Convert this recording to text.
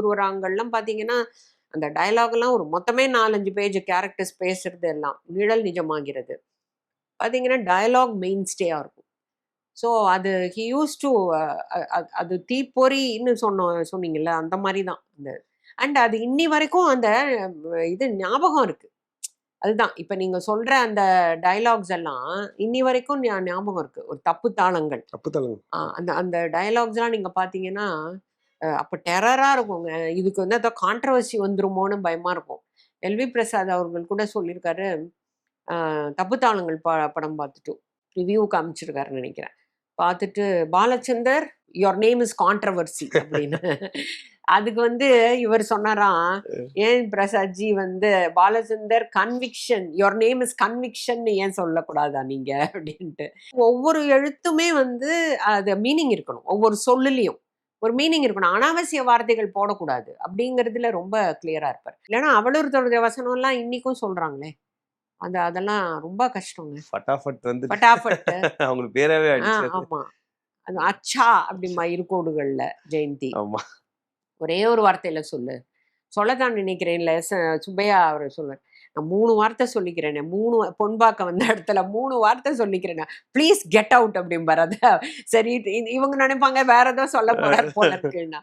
பூர்வராங்கள்லாம் பார்த்தீங்கன்னா அந்த டயலாக்லாம் ஒரு மொத்தமே நாலஞ்சு பேஜ் கேரக்டர்ஸ் பேசுறது எல்லாம் நிழல் நிஜமாகிறது. பார்த்தீங்கன்னா டயலாக் மெயின் ஸ்டேயாக இருக்கும். ஸோ அது ஹி யூஸ் டு அது தீப்பொறின்னு சொன்னோம் சொன்னீங்கல்ல அந்த மாதிரி தான் அந்த அண்ட் அது இன்னி வரைக்கும் அந்த இது ஞாபகம் இருக்கு. அதுதான் இப்போ நீங்க சொல்ற அந்த டயலாக்ஸ் எல்லாம் இன்னி வரைக்கும் ஞாபகம் இருக்கு. ஒரு தப்பு தாளங்கள். தப்பு தலங்க ஆ, அந்த அந்த டயலாக்ஸ்லாம் நீங்க பாத்தீங்கன்னா அஹ், அப்ப டெரரா இருக்குங்க. இதுக்கு வந்து ஏதோ கான்ட்ரவர்சி வந்துருமோன்னு பயமா இருக்கும். எல்வி பிரசாத் அவர்கள் கூட சொல்லியிருக்காரு. தப்பு தாளங்கள் ப படம் பார்த்துட்டு. ரிவ்யூவுக்கு அமைச்சிருக்காருன்னு நினைக்கிறேன். பார்த்துட்டு Balachander your name is controversy அப்படின்னு. அதுக்கு வந்து இவர் சொன்னாராம் ஏன் பிரசாத்ஜி வந்து Balachander conviction your name is conviction ஏன் சொல்லக்கூடாதா நீங்க? அப்படின்ட்டு. ஒவ்வொரு எழுத்துமே வந்து அது மீனிங் இருக்கணும். ஒவ்வொரு சொல்லுலையும். ஒரு மீனிங் இருக்கணும். அனாவசிய வார்த்தைகள் போடக்கூடாது அப்படிங்கிறதுல ரொம்ப கிளியரா இருப்பார். இல்லைன்னா அவளொருத்தருடைய வசனம்லாம் இன்னைக்கும் சொல்றாங்களே. அந்த அதெல்லாம் ரொம்ப கஷ்டங்க. ஃபட்டாஃபட் வந்து பட்டாஃபட் அவங்களுக்கு பேராவே ஆ அடிச்சு. ஆமா. அது அச்சா அப்படிமா இருக்கோடுகள்ல ஜெயந்தி. ஆமா. ஒரே ஒரு வார்த்தையில சொல்லு. சொல்லத்தான் நினைக்கிறேன்ல. ச- சுப்பையா அவர் சொல்லுவார் நான் மூணு வார்த்தை சொல்லிக்கிறேனே. மூணு பொன்பாக்க வந்த இடத்துல மூணு வார்த்தை சொல்லிக்கிறேன் ப்ளீஸ் கெட் அவுட் அப்படின்னு அத சரி இவங்க நினைப்பாங்க வேற ஏதோ சொல்ல போறாரு போல இருக்குன்னா.